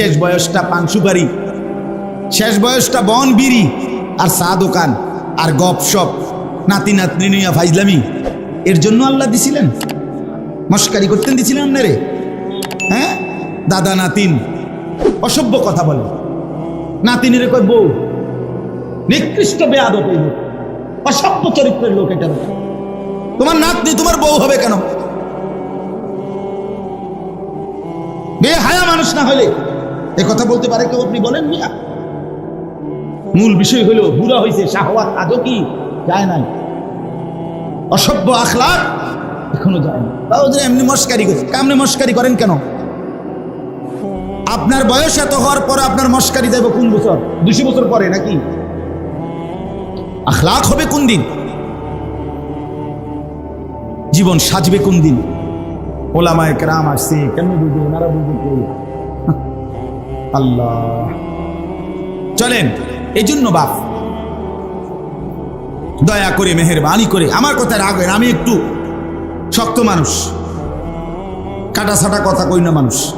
শেষ বয়সটা পান শেষ বয়সটা বন বিড়ি আর চা দোকান আর গপ সপ নাতি নাতনি নিয়া ফাইজলামি। এর জন্য আল্লাহ দিছিলেন। মস্কারি করতেন দিছিলেন আপনারে হ্যাঁ? দাদা নাতিন, অসভ্য কথা বলে। নাতিনের কয় বউ। নিকৃষ্ট বেয়াদব এই লোক। অসভ্য চরিত্রের লোক এটা। তোমার নাতনি তোমার বউ হবে কেন? বে হায়া মানুষ না হলে কথা বলতে পারে কেউ? আপনি বলেন মিয়া। মূল বিষয় হলো, বুড়া হয়েছে শাহওয়াত আজও কি যায় নাই? অসভ্য আখলাক এখনও যায় না এমনি মস্কারি মস্কারি করেন কেন? আপনার বয়স এত হওয়ার পর আপনার মস্কারি কোন বছর? দুশো বছর পরে নাকি? আখলাক হবে কোন দিন? জীবন সাজবে কোন দিন? ওলামায় কেরাম আসছে, কেমন বুঝবে? ওনারা বুঝবে? আল্লাহ। চলেন, এই জন্য বাপ, দয়া করে, মেহেরবানি করে, আমার কথা রাখবেন, আমি একটু শক্ত মানুষ। কাটা সাটা কথা কই না মানুষ।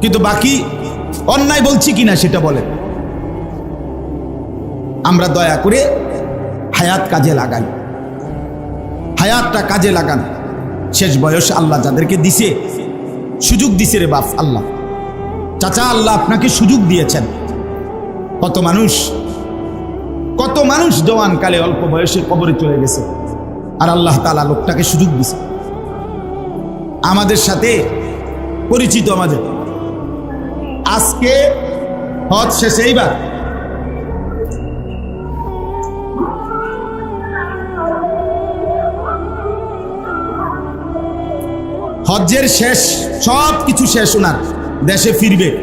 কিন্তু বাকি অন্যায় বলছি কিনা সেটা বলেন। আমরা দয়া করে হায়াত কাজে লাগাই। হায়াতটা কাজে লাগান। শেষ বয়স আল্লাহ যাদেরকে দিছে, সুযোগ দিছে রে বাপ, আল্লাহ। চাচা আল্লাহ আপনাকে সুযোগ দিয়েছেন। কত মানুষ কত মানুষ জওয়ান কালে অল্প বয়সে কবরে চলে গেছে আর আল্লাহ তালা লোকটাকে সুযোগ দিছে আমাদের সাথে পরিচিত আমাদের। আজকে হজ শেষে, এইবার। হজ্জের শেষ সব কিছু শেষ ওনার। দেশে ফিরবে।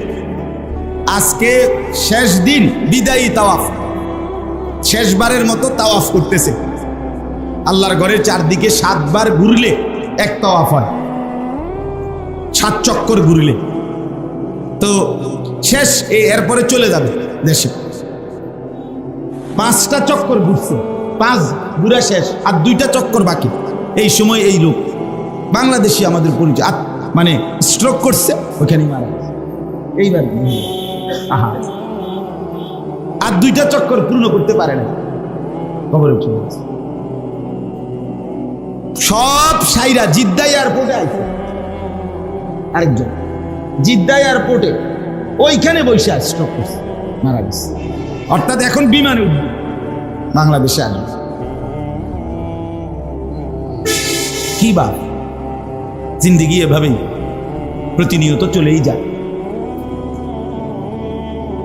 আজকে শেষ দিন, বিদায়ী তাওয়াফ। শেষবারের মতো তাওয়াফ করতেছে। আল্লাহর ঘরের চারদিকে সাতবার ঘুরলে এক তাওয়াফ হয়। সাত চক্কর ঘুরলে। তো শেষ এই এরপরে চলে যাবে দেশে। পাঁচটা চক্কর ঘুরছে। পাঁচ ঘুরা শেষ, আর দুইটা চক্কর বাকি। এই সময় এই লোক। বাংলাদেশি আমাদের পরিচয়। মানে স্ট্রোক করছে ওখানেই মারা এইবার আহা। আর দুইটা চক্কর পূর্ণ করতে পারে না। খবরে চলে সব সাইরা জিদ্দা এয়ারপোর্টে আছে আরেকজন। জিদ্দা এয়ারপোর্টে ওইখানে বসে আছে স্ট্রোক করছে, মারা গেছে। অর্থাৎ এখন বিমানে উঠবে। বাংলাদেশে আসবে। কি বা জিন্দিগি এভাবেই প্রতিনিয়ত চলেই যায়।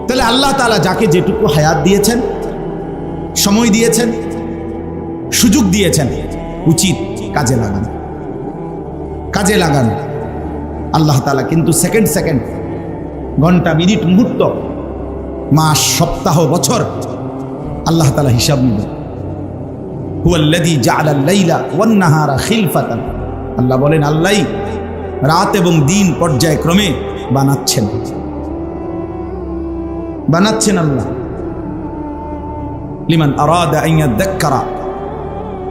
তাহলে আল্লাহ তালা যাকে যেটুকু হায়াত দিয়েছেন, সময় দিয়েছেন, সুযোগ দিয়েছেন, উচিত কাজে লাগান। কাজে লাগান। আল্লাহ তালা কিন্তু সেকেন্ড সেকেন্ড, ঘণ্টা, মিনিট, মুহূর্ত, মাস, সপ্তাহ, বছর আল্লাহ তালা হিসাব নেবেন। হুয়াল্লাযী জাআলাল লাইলা ওয়ান খিলফাতান। আল্লাহ বলেন আল্লাহ রাত এবং দিন পর্যায়ক্রমে বানাচ্ছেন। বানাচ্ছেন আল্লাহ। লিমান আরাদা ইয়াদাক্কারা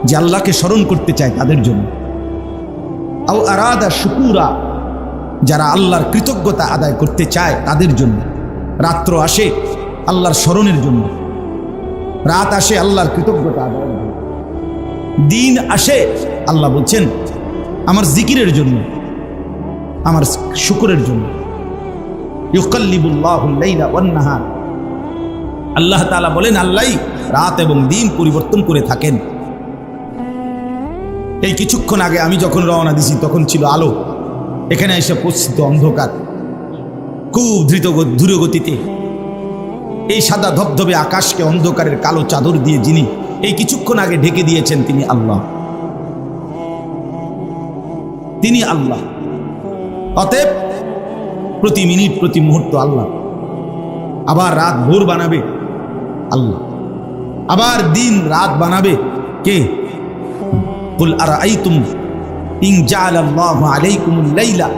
যে আল্লাহকে স্মরণ করতে চায় তাদের জন্য। আও আরাদা শুকুরা, যারা আল্লাহর কৃতজ্ঞতা আদায় করতে চায় তাদের জন্য। রাত্র আসে আল্লাহর স্মরণের জন্য। রাত আসে আল্লাহর কৃতজ্ঞতা জন্য। দিন আসে, আল্লাহ বলছেন আমার জিকিরের জন্য, আমার শুকুরের জন্য। ইউকাল্লিবুল্লাহুল্লাইলা আল্লাহ তাআলা বলেন, আল্লাহ রাত এবং দিন পরিবর্তন করে থাকেন। এই কিছুক্ষণ আগে আমি যখন রওনা দিছি, তখন ছিল আলো। এখানে এসে পরিস্থিত অন্ধকার। খুব দ্রুত গ- দ্রুতগতিতে এই সাদা ধবধবে আকাশকে অন্ধকারের কালো চাদর দিয়ে যিনি এই কিছুক্ষণ আগে ঢেকে দিয়েছেন, তিনি আল্লাহ। তিনি আল্লাহ। অতএব প্রতি মিনিট, প্রতি মুহূর্ত আল্লাহ। আবার রাত ভোর বানাবে আল্লাহ। আবার দিন রাত বানাবে কে? কুল আরাআইতুম ইন জাআলাল্লাহু আলাইকুমুল লাইলা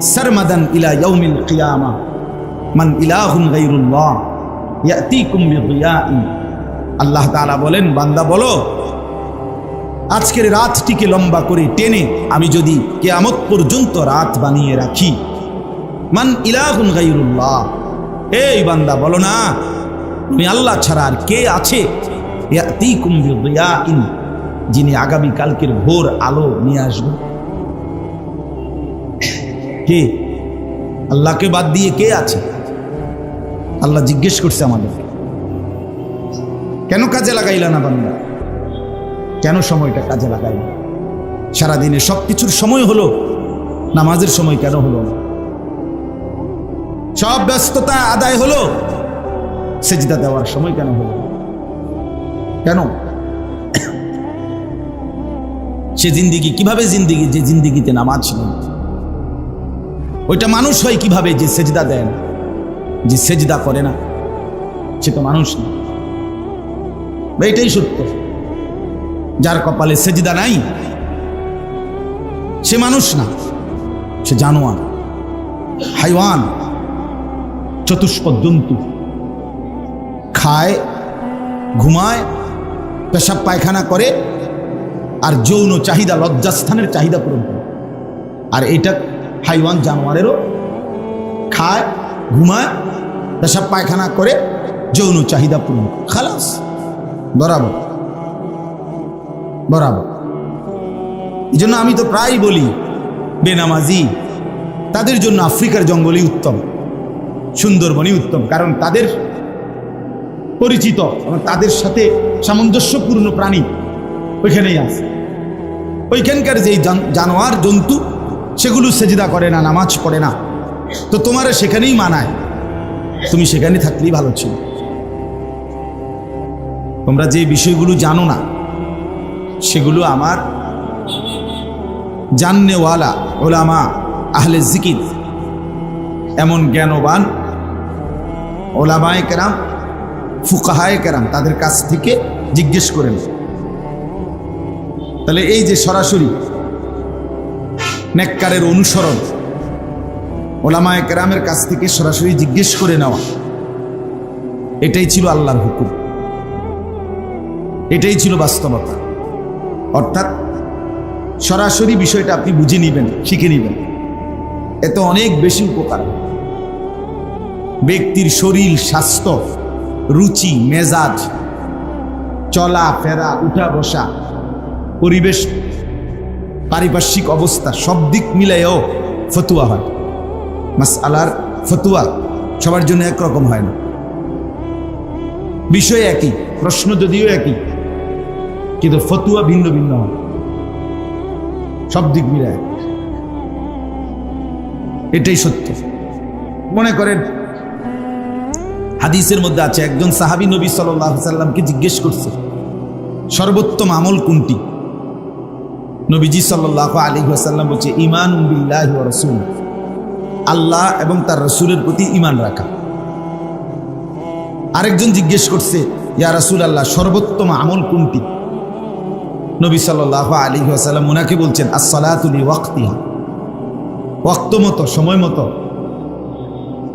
সারমাদান ইলা ইয়াউমিল কিয়ামা। মান ইলাহুন গায়রুল্লাহ, ইয়াতিকুম বিদিয়াইন আল্লাহ তাআলা বলেন, বান্দা বলো আজকের রাতটিকে লম্বা করে টেনে আমি যদি কেয়ামত পর্যন্ত রাত বানিয়ে রাখি। মান ইলাহুন গাইরুল্লাহ এই বান্দা, বলো না, তুমি আল্লাহ ছাড়া আর কে আছে? যিনি আগামী কালকের ভোর আলো নিয়ে আসবে। কে? আল্লাহকে বাদ দিয়ে কে আছে? আল্লাহ জিজ্ঞেস করছে আমাদের কেন কাজে লাগাইলা না বান্দা? কেন সময়টা কাজে লাগাইলা সারাদিনে সব কিছুর সময় হলো, নামাজের সময় কেন হলো না? সব ব্যস্ততা আদায় হলো, সেজদা দেওয়ার সময় কেন হলো কেন? সে জিন্দিগি কীভাবে জিন্দিগি যে জিন্দিগিতে নামাজ ছিল না? ওইটা মানুষ হয় কীভাবে যে সেজদা দেয় না? যে সেজদা করে না? সে তো মানুষ না। বা এটাই সত্য। যার কপালে সেজিদা নাই, সে মানুষ না, সে জানোয়ার, হাইওয়ান চতুষ্পদ জন্তু খায়, ঘুমায়, পেশাব পায়খানা করে, আর যৌন চাহিদা, লজ্জাস্থানের চাহিদা পূরণ করে। আর এটা হাইওয়ান জানোয়ারেরও খায়, ঘুমায়, পেশাব পায়খানা করে, যৌন চাহিদা পূরণ। খালাস, বরাবর। বরাবর। এই জন্য আমি তো প্রায় বলি, বেনামাজি তাদের জন্য আফ্রিকার জঙ্গলই উত্তম, সুন্দরবনই উত্তম, কারণ তাদের পরিচিত তাদের সাথে সামঞ্জস্যপূর্ণ প্রাণী ওইখানেই আছে। ওইখানকার যেই জানোয়ার, জন্তু, সেগুলো সেজিদা করে না, নামাজ পড়ে না। তো তোমার সেখানেই মানায়, তুমি সেখানে থাকলেই ভালো ছিল। তোমরা যে বিষয়গুলো জানো না সেগুলো আমার জাননেওয়ালা ওলামা আহলে জিকির। এমন জ্ঞানবান ওলামায় কেরাম ফুকাহায় কেরাম তাদের কাছ থেকে জিজ্ঞেস করেন, তাহলে এই যে সরাসরি নেককারের অনুসরণ ওলামায় কেরামের কাছ থেকে সরাসরি জিজ্ঞেস করে নেওয়া, এটাই ছিল আল্লাহর হুকুম। এটাই ছিল বাস্তবতা। অর্থাৎ সরাসরি বিষয়টা আপনি বুঝে নেবেন, শিখে নেবেন। এতে অনেক বেশি উপকার। ব্যক্তির শরীর, স্বাস্থ্য, রুচি, মেজাজ, চলা, ফেরা, উঠা, বসা, পরিবেশ, পারিপার্শ্বিক অবস্থা, সব দিক মিলাইও ফতুয়া হয়। মাস আলার ফতুয়া সবার জন্য একরকম হয় না। বিষয় একই, প্রশ্ন যদিও একই কিন্তু ফতুয়া ভিন্ন ভিন্ন সব দিক মিলায় এটাই সত্য। মনে করেন, হাদিসের মধ্যে আছে, একজন সাহাবী নবী সাল্লাহ সাল্লামকে জিজ্ঞেস করছে, সর্বোত্তম আমল কোনটি? নবীজি সাল্লাহ আলী আসাল্লাম বলছে ইমান রসুল আল্লাহ এবং তার রসুলের প্রতি ইমান রাখা। আরেকজন জিজ্ঞেস করছে, ইয়া রাসুল আল্লাহ সর্বোত্তম আমল কোনটি? নবী সাল্লাহ আলী আসাল্লাম ওনাকে বলছেন আসসালাতুলি ওয়াক্তিহা ওয়াক্ত মতো, সময় মতো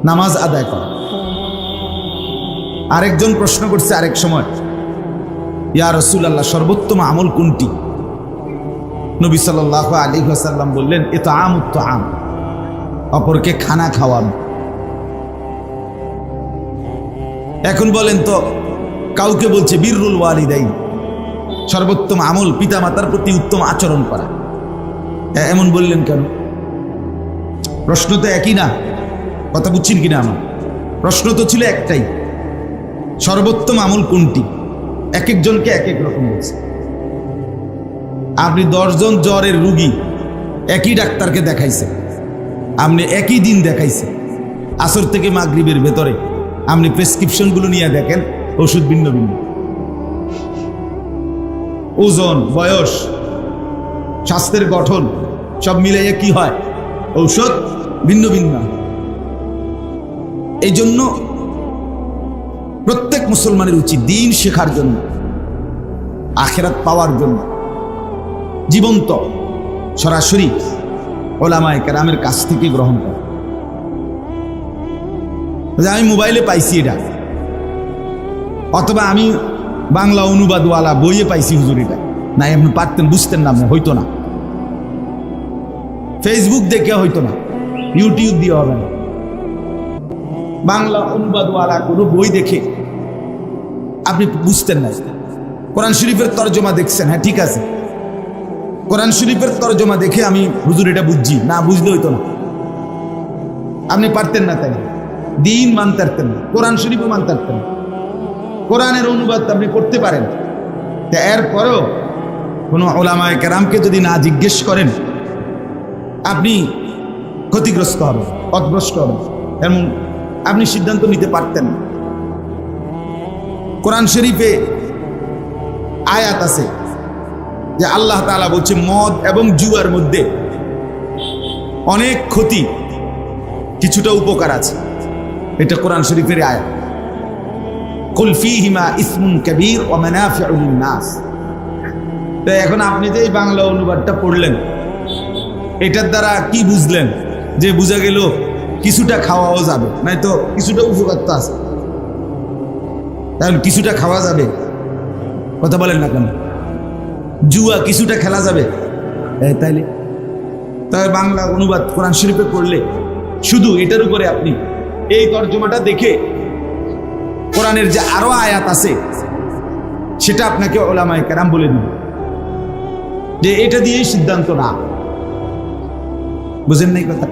নামাজ আদায় করা। আরেকজন প্রশ্ন করছে আরেক সময়, ইয়া রসুল আল্লাহ সর্বোত্তম আমল কোনটি? নবী সাল্লাহ আলী আসাল্লাম বললেন, এ তো আম উত্ত আম। অপরকে খানা খাওয়ানো। এখন বলেন তো, কাউকে বলছে, বীররুল ওয়ালিদাই সর্বোত্তম আমল পিতামাতার প্রতি উত্তম আচরণ করা। এমন বললেন কেন? প্রশ্ন তো একই না। কথা বুঝছেন কিনা আমার? প্রশ্ন তো ছিল একটাই। সর্বোত্তম আমল কোনটি? এক একজনকে এক এক রকম বলছে। আপনি দশজন জ্বরের রুগী, একই ডাক্তারকে দেখাইছে আপনি একই দিন দেখাইছে আসর থেকে মাগরিবের ভেতরে। আপনি প্রেসক্রিপশনগুলো নিয়ে দেখেন, ওষুধ ভিন্ন ভিন্ন। ওজন, বয়স, স্বাস্থ্যের গঠন, সব মিলাইয়া কি হয়? ঔষধ ভিন্ন ভিন্ন। এই জন্য প্রত্যেক মুসলমানের উচিত দিন শেখার জন্য, আখেরাত পাওয়ার জন্য। জীবন্ত, সরাসরি ওলামায় কেরামের কাছ থেকে গ্রহণ করে। আমি মোবাইলে পাইছি এটা। অথবা আমি বাংলা অনুবাদওয়ালা বইয়ে পাইছি হুজুর এটা না এমনি পারতেন, বুঝতেন না আপনি, হইতো না। ফেসবুক দেখে হইতো না ইউটিউব দিয়ে হবে না। বাংলা অনুবাদওয়ালা কোনো বই দেখে আপনি বুঝতেন না। কোরআন শরীফের তর্জমা দেখছেন হ্যাঁ ঠিক আছে। কোরআন শরীফের তর্জমা দেখে আমি হুজুর এটা বুঝছি, না, বুঝলে হইতো না। আপনি পারতেন না তাই। দিন মানতে পারতেন না, কোরআন শরীফও মানতে পারতেন না। কোরআনের অনুবাদ আপনি করতে পারেন। তা এরপরেও কোনো ওলামায় কেরামকে যদি না জিজ্ঞেস করেন, আপনি ক্ষতিগ্রস্ত হবেন পথভ্রষ্ট হবেন এমন আপনি সিদ্ধান্ত নিতে পারতেন কোরআন শরীফে আয়াত আছে যে আল্লাহ তাআলা বলছে, মদ এবং জুয়ার মধ্যে অনেক ক্ষতি, কিছুটা উপকার আছে। এটা কোরআন শরীফের আয়াত। কুল ফীহিমা ইসমুন কাবীর ওয়া মানাফিউ লিন-নাস তো এখন আপনি যে এই বাংলা অনুবাদটা পড়লেন, এটার দ্বারা কি বুঝলেন যে বুঝা গেল কিছুটা খাওয়াও যাবে? নাই তো কিছুটা উপকার আছে। তাহলে কিছুটা খাওয়া যাবে? কথা বলেন না কেন? জুয়া কিছুটা খেলা যাবে? তাইলে? তবে বাংলা অনুবাদ কোরআন শরীফে পড়লে শুধু এটার উপরে আপনি এই তর্জমাটা দেখে কোরআনের যে আরও আয়াত আছে, সেটা আপনাকে ওলামায় কেরাম বলে দিবে। যে এটা দিয়েই সিদ্ধান্ত না। বুঝেন নাই কথা?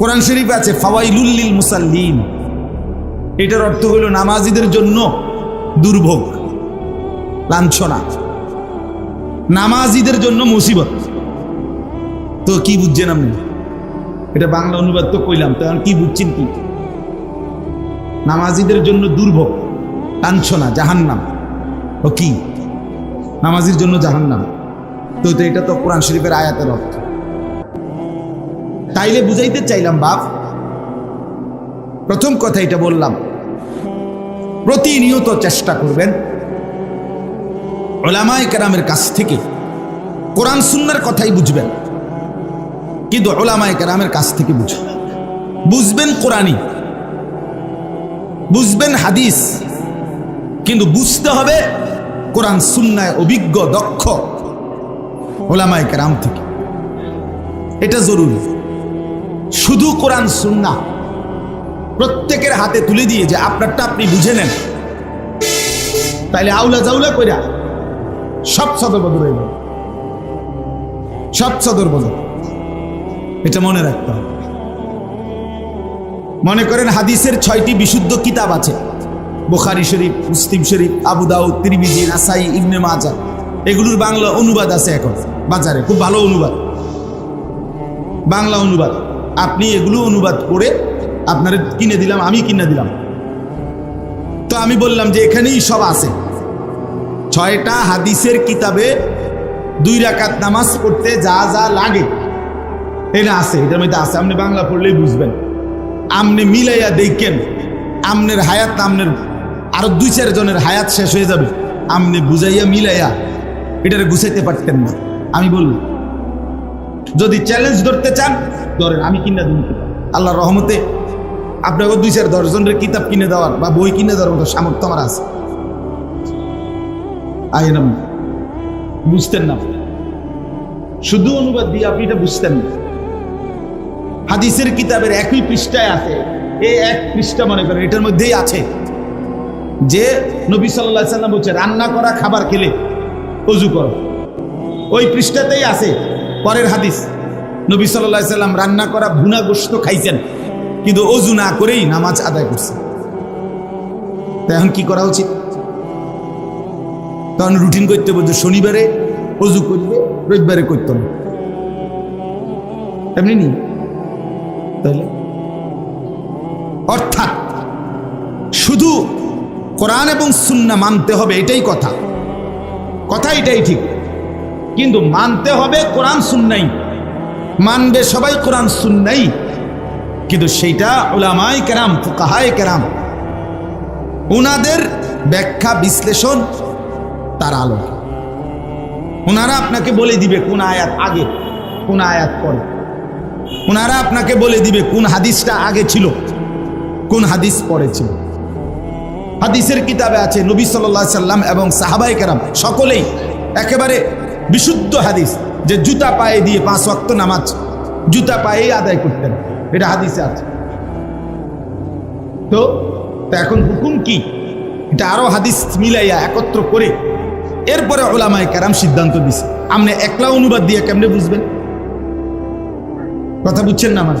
কোরআন শরীফ আছে ফাওয়াইলুল্লিল মুসাল্লিন। এটার অর্থ হলো নামাজিদের জন্য দুর্ভোগ, লাঞ্ছনা। নামাজিদের জন্য মুসিবত। তো কি বুঝছেন আপনি? এটা বাংলা অনুবাদ তো কইলাম, তো কি বুঝছেন কি? নামাজিদের জন্য দুর্ভোগ লাঞ্ছনা জাহান্নাম। ও কি? নামাজির জন্য জাহান্নাম। তো তো এটা তো কোরআন শরীফের আয়াতের অর্থ। তাইলে বুঝাইতে চাইলাম, বাপ, প্রথম কথা এটা বললাম। প্রতিনিয়ত চেষ্টা করবেন ওলামাই কেরামের কাছ থেকে কোরআন সুন্নার কথাই বুঝবেন। কিন্তু ওলামাই কেরামের কাছ থেকে বুঝবেন বুঝবেন কোরআনই। বুঝবেন হাদিস, কিন্তু বুঝতে হবে কোরআন সুন্নায় অভিজ্ঞ, দক্ষ ওলামাই কেরাম থেকে। এটা জরুরি। শুধু কোরআন সুন্না প্রত্যেকের হাতে তুলে দিয়ে যে আপনারটা আপনি বুঝে নেন। তাইলে আউলা জাউলা কইরা সব সদর বদর সব সদর বদর এটা মনে রাখতে হবে। মনে করেন হাদিসের ছয়টি বিশুদ্ধ কিতাব আছে। বোখারি শরীফ, মুসলিম শরীফ, আবু দাউদ, তিরমিজি, নাসাই, ইবনে মাজা এগুলোর বাংলা অনুবাদ আছে এখন, বাজারে, খুব ভালো অনুবাদ। বাংলা অনুবাদ। আপনি এগুলো অনুবাদ করে আপনার কিনে দিলাম, আমি কিনে দিলাম। তো আমি বললাম যে এখানেই সব আছে। ছয়টা হাদিসের কিতাবে দুই রাকাত নামাজ পড়তে যা যা লাগে। এটা আছে, এটার মধ্যে আছে, আপনি বাংলা পড়লেই বুঝবেন। আমনে মিলাইয়া দেখেন আমনের হায়াত আমনের আরও দুই চার জনের হায়াত শেষ হয়ে যাবে। আমনে বুঝাইয়া মিলাইয়া এটারে গুছাইতে পারতেন না। আমি বললাম, যদি চ্যালেঞ্জ ধরতে চান, ধরেন আমি কিনে দিন আল্লাহ রহমতে আপনাকে দুই চার দশজনের কিতাব কিনে দেওয়ার বা বই কিনে দেওয়ার মতো সামর্থ্য আমার আছে। আইন বুঝতেন না শুধু অনুবাদ দিয়ে আপনি এটা বুঝতেন না। হাদিসের কিতাবের একই পৃষ্ঠায় আছে। এই এক পৃষ্ঠা মনে করেন, এটার মধ্যেই আছে যে নবী সাল্লাহ সাল্লাম বলছে, রান্না করা, খাবার খেলে অজু করো। ওই পৃষ্ঠাতেই আছে পরের হাদিস। নবী সাল্লাহ সাল্লাম রান্না করা ভুনা গোস্ত খাইছেন, কিন্তু অজু না করেই নামাজ আদায় করছে। এখন কি করা উচিত? তখন রুটিন করতে বলতো শনিবারে অজু করবে রবিবারে করতো না এমনি নি অর্থাৎ শুধু কোরআন এবং সুন্না মানতে হবে, এটাই কথা। কথা এটাই ঠিক। কিন্তু মানতে হবে কোরআন সুন্নাই। মানবে সবাই কোরআন সুন্নাই। কিন্তু সেইটা ওলামাই কেরাম, ফুকাহায় কেরাম। ওনাদের ব্যাখ্যা, বিশ্লেষণ, তার আলো ওনারা আপনাকে বলে দিবে কোন আয়াত আগে, কোন আয়াত পরে। ওনারা আপনাকে বলে দিবে কোন হাদিসটা আগে ছিল, কোন হাদিস পরে ছিল। হাদিসের কিতাবে আছে, নবী সাল্লাহ সাল্লাম এবং সাহাবাই কেরাম সকলেই একেবারে বিশুদ্ধ হাদিস, যে জুতা পায়ে দিয়ে পাঁচ ওয়াক্ত নামাজ জুতা পায়েই আদায় করতেন। এটা হাদিসে আছে। তো এখন হুকুম কি? এটা আরও হাদিস মিলাইয়া একত্র করে এরপরে ওলামায় কেরাম সিদ্ধান্ত দিছে। আপনি একলা অনুবাদ দিয়ে কেমনে বুঝবেন? কথা বুঝছেন না আমার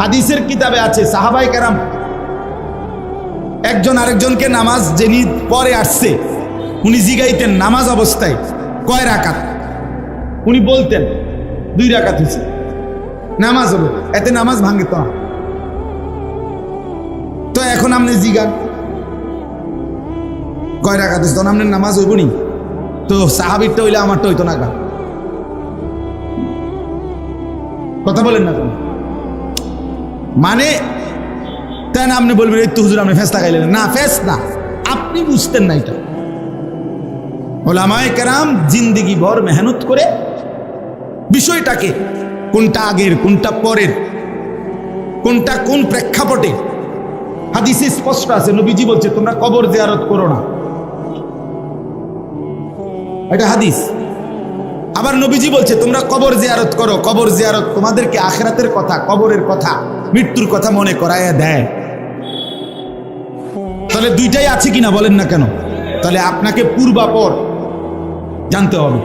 হাদিসের কিতাবে আছে সাহাবাই কেরাম। একজন আরেকজনকে নামাজ যিনি পরে আসছে, উনি জিগাইতেন নামাজ অবস্থায় কয় রাকাত? উনি বলতেন, দুই রাকাত হয়েছে নামাজ হবে এতে নামাজ ভাঙে তো। তো এখন আপনি জিগান। কয় রাকাত হয়েছে তখন আপনার নামাজ হইব নি তো সাহাবিরটা হইলে আমারটা হইতো না গা। কথা বলেন না কেন মানে তাই না আপনি বলবেন, এই তো হুজুর, আপনি ফেস লাগাইলেন না ফেস না আপনি বুঝতেন না এটা। ওলামায় কেরাম জিন্দিগি ভর মেহনত করে বিষয়টাকে, কোনটা আগের, কোনটা পরের, কোনটা কোন প্রেক্ষাপটে? হাদিসে স্পষ্ট আছে, নবীজি বলছে, তোমরা কবর জিয়ারত করো না। এটা হাদিস। আবার নবীজি বলছে, তোমরা কবর জিয়ারত করো, কবর জিয়ারত তোমাদেরকে আখেরাতের কথা, কবরের কথা, মৃত্যুর কথা মনে করাইয়া দেয়। তাহলে দুইটাই আছে কিনা বলেন না কেন? তাহলে আপনাকে পূর্বাপর জানতে হবে।